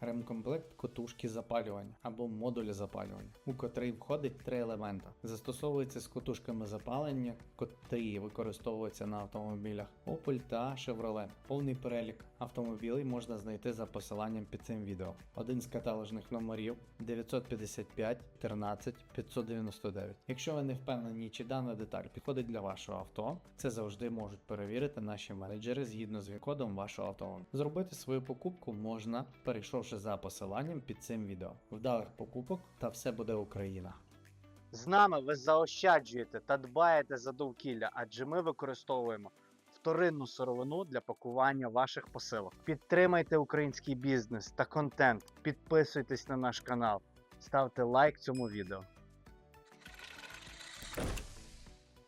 Ремкомплект котушки запалювання або модулі запалювання, у котрий входить три елемента. Застосовується з котушками запалення, котрі використовуються на автомобілях Opel та Chevrolet. Повний перелік автомобілів можна знайти за посиланням під цим відео. Один з каталожних номерів 955 13 599. Якщо ви не впевнені, чи дана деталь підходить для вашого авто, це завжди можуть перевірити наші менеджери згідно з кодом вашого автомобіля. Зробити свою покупку можна, перейшовши за посиланням під цим відео. Вдалих покупок та все буде Україна. З нами ви заощаджуєте та дбаєте за довкілля, адже ми використовуємо вторинну сировину для пакування ваших посилок. Підтримайте український бізнес та контент, підписуйтесь на наш канал, ставте лайк цьому відео.